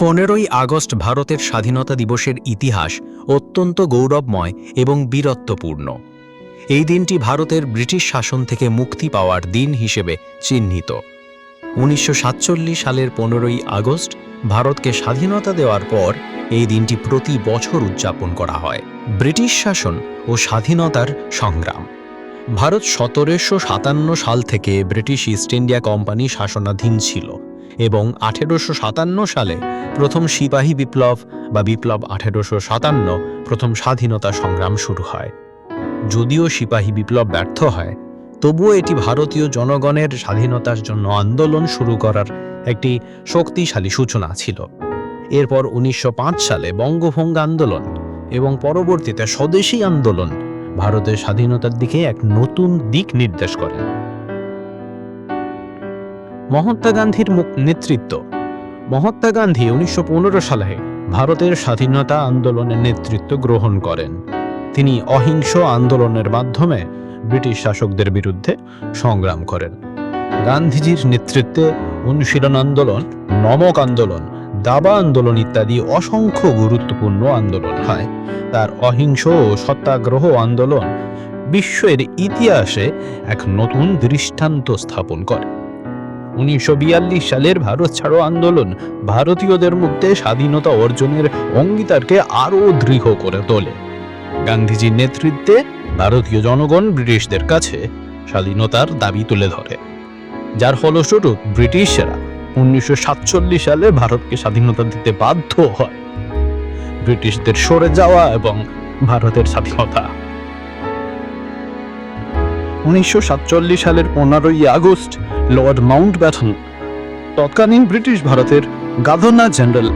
পনেরোই আগস্ট ভারতের স্বাধীনতা দিবসের ইতিহাস অত্যন্ত গৌরবময় এবং বীরত্বপূর্ণ। এই দিনটি ভারতের ব্রিটিশ শাসন থেকে মুক্তি পাওয়ার দিন হিসেবে চিহ্নিত। উনিশশো সাতচল্লিশ সালের পনেরোই আগস্ট ভারতকে স্বাধীনতা দেওয়ার পর এই দিনটি প্রতি বছর উদযাপন করা হয়। ব্রিটিশ শাসন ও স্বাধীনতার সংগ্রাম। ভারত সতেরোশো সাতান্ন সাল থেকে ব্রিটিশ ইস্ট ইন্ডিয়া কোম্পানি শাসনাধীন ছিল। এবং আঠেরোশো সাতান্ন সালে প্রথম সিপাহী বিপ্লব বা বিপ্লব আঠেরোশো সাতান্ন প্রথম স্বাধীনতা সংগ্রাম শুরু হয়। যদিও সিপাহী বিপ্লব ব্যর্থ হয়, তবুও এটি ভারতীয় জনগণের স্বাধীনতার জন্য আন্দোলন শুরু করার একটি শক্তিশালী সূচনা ছিল। এরপর উনিশশো পাঁচ সালে বঙ্গভঙ্গ আন্দোলন এবং পরবর্তীতে স্বদেশী আন্দোলন ভারতের স্বাধীনতার দিকে এক নতুন দিক নির্দেশ করে। মহাত্মা গান্ধীর মুখ নেতৃত্ব। মহাত্মা গান্ধী উনিশশো পনেরো সালে ভারতের স্বাধীনতা আন্দোলনের নেতৃত্ব গ্রহণ করেন। তিনি অহিংস আন্দোলনের মাধ্যমে ব্রিটিশ শাসকদের বিরুদ্ধে সংগ্রাম করেন। গান্ধীজির নেতৃত্বে অনুশীলন আন্দোলন, নমক আন্দোলন, দাবা আন্দোলন ইত্যাদি অসংখ্য গুরুত্বপূর্ণ আন্দোলন হয়। তার অহিংস ও সত্যাগ্রহ আন্দোলন বিশ্বের ইতিহাসে এক নতুন দৃষ্টান্ত স্থাপন করে। উনিশশো বিয়াল্লিশ সালের ভারত ছাড়ো আন্দোলন ভারতীয়দের মধ্যে স্বাধীনতা অর্জনের অঙ্গীকারকে আরও দৃঢ় করে তোলে। গান্ধীজির নেতৃত্বে ভারতীয় জনগণ ব্রিটিশদের কাছে স্বাধীনতার দাবি তুলে ধরে। যার ফলস্বরূপ ব্রিটিশরা উনিশশো সাতচল্লিশ সালে ভারতকে স্বাধীনতা দিতে বাধ্য হয়। ব্রিটিশদের সরে যাওয়া এবং ভারতের স্বাধীনতা উনিশশো সাতচল্লিশ সালের পনেরোই আগস্ট লর্ড মাউন্ট ব্যাটন তৎকালীন ব্রিটিশ ভারতের গভর্নর জেনারেল।